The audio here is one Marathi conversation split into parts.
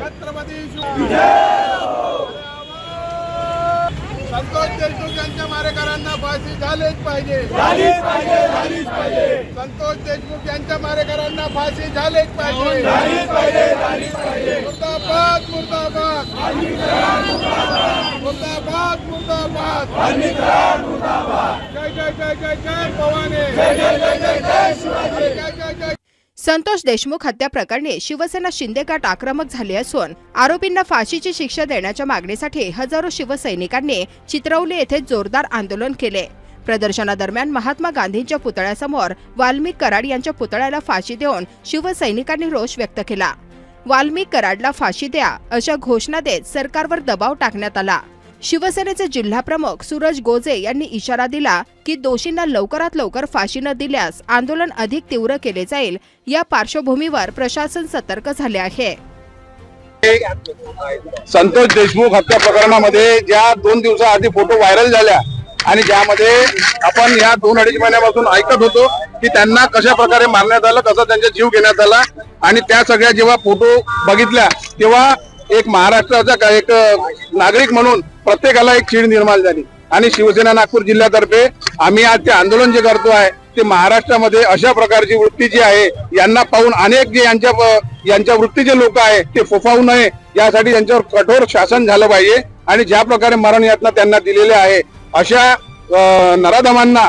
छत्रपती शिवाजी संतोष देशमुख यांच्या मारेकरांना फाशी झालीच पाहिजे. झालीच पाहिजे झालीच पाहिजे. संतोष देशमुख यांच्या मारेकरांना फाशी झालीच पाहिजे मुर्दाबाद. मुर्दाबाद मुर्दाबाद. मुर्दाबाद जय जय जय जय जय भवानी जय जय जय जय जय शिवाजी जय जय जय. संतोष देशमुख हत्या प्रकरणी शिवसेना शिंदे गट आक्रमक झाले असून आरोपींना फाशीची शिक्षा देण्याच्या मागणीसाठी हजारो शिवसैनिकांनी चित्रौली येथे जोरदार आंदोलन केले. प्रदर्शनादरम्यान महात्मा गांधींच्या पुतळ्यासमोर वाल्मिक कराड यांच्या पुतळ्याला फाशी देऊन शिवसैनिकांनी रोष व्यक्त केला. वाल्मिक कराडला फाशी द्या अशा घोषणा देत सरकारवर दबाव टाकण्यात आला. शिवसेनेचे जिल्हाप्रमुख सूरज गोजे यांनी इशारा दिला की दोषींना लवकरात लवकर फाशी न दिल्यास आंदोलन अधिक तीव्र केले जाईल या पार्श्वभूमीवर प्रशासन सतर्क झाले आहे. संतोष देशमुख हत्या प्रकरणामध्ये ज्या दोन दिवसाआधी फोटो व्हायरल झाल्या आणि ज्यामध्ये आपण या दोन अडीच महिन्यापासून ऐकत होतो की त्यांना कशा प्रकारे मारण्यात आलं कसा त्यांचा जीव घेण्यात आला. आणि त्या सगळ्या जेव्हा फोटो बघितल्या तेव्हा एक महाराष्ट्राचा एक नागरिक म्हणून प्रत्येकाला एक चीड निर्माण झाली. आणि शिवसेना नागपूर जिल्ह्यातर्फे आम्ही आज ते आंदोलन जे करतो आहे ते महाराष्ट्रामध्ये अशा प्रकारची वृत्ती जी आहे यांना पाहून अनेक जे यांच्या यांच्या वृत्तीचे लोक आहे ते फोफावू नये. यासाठी त्यांच्यावर कठोर शासन झालं पाहिजे. आणि ज्या प्रकारे मरण यातना त्यांना दिलेले आहे अशा नराधमांना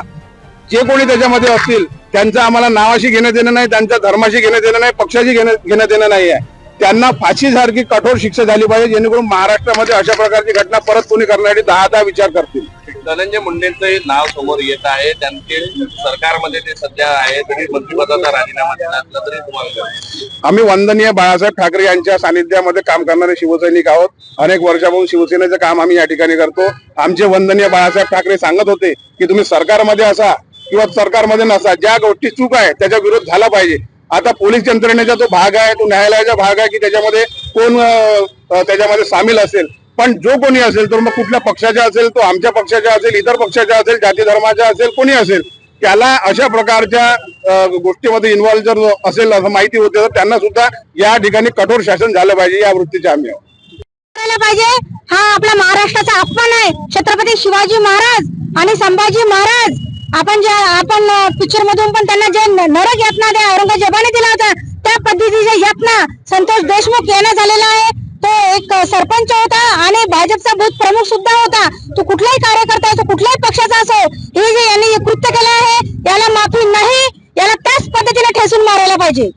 जे कोणी त्याच्यामध्ये असतील त्यांचं आम्हाला नावाशी घेणं देणं नाही त्यांच्या धर्माशी घेणं देणं नाही पक्षाशी घेणं घेणं देणं नाही आहे त्यांना फाशीसारखी कठोर शिक्षा झाली पाहिजे जेणेकरून महाराष्ट्रामध्ये अशा प्रकारची घटना परत कोणी करण्यासाठी दहा दहा विचार करतील. धनंजय मुंडेंचं नाव समोर येत आहे. त्यांचे सरकारमध्ये ते सध्या आहे. तरी मंत्रिपदाचा राजीनामा दिला असला तरी तुम्हाला आम्ही वंदनीय बाळासाहेब ठाकरे यांच्या सानिध्यामध्ये काम करणारे शिवसैनिक आहोत. अनेक वर्षापासून शिवसेनेचं काम आम्ही या ठिकाणी करतो. आमचे वंदनीय बाळासाहेब ठाकरे सांगत होते की तुम्ही सरकारमध्ये असा किंवा सरकारमध्ये नसा. ज्या गोष्टी चूक आहे त्याच्या विरोध झाला पाहिजे. आता पोलीस यंत्रणेचा जो भाग आहे तो न्यायालयाचा भाग आहे की त्याच्यामध्ये कोण त्याच्यामध्ये सामील असेल? पण जो कोणी असेल तर मग कुठल्या पक्षाचा असेल तो आमच्या पक्षाचा असेल इतर पक्षाचा असेल जाती धर्माचा असेल कोणी असेल त्याला अशा प्रकारच्या गोष्टीमध्ये इन्व्हॉल्व जर असेल असं माहिती होते तर त्यांना सुद्धा या ठिकाणी कठोर शासन झालं पाहिजे या वृत्तीचे आम्ही पाहिजे. हा आपला महाराष्ट्राचा अपमान आहे. छत्रपती शिवाजी महाराज आणि संभाजी महाराज. आपण ज्या आपण पिक्चर मधून पण त्यांना जे नरक यातना त्या औरंगजेबाने दिला होता त्या पद्धतीच्या यातना संतोष देशमुख यांना झालेला आहे. एक सरपंच होता आणि भाजपचा बूथ प्रमुख सुद्धा होता. तो कुठलाही कार्यकर्ता असो कुठल्याही पक्षाचा असो हे जे यांनी कृत्य केलं आहे याला माफी नाही याला त्याच पद्धतीने ठेसून मारायला पाहिजे.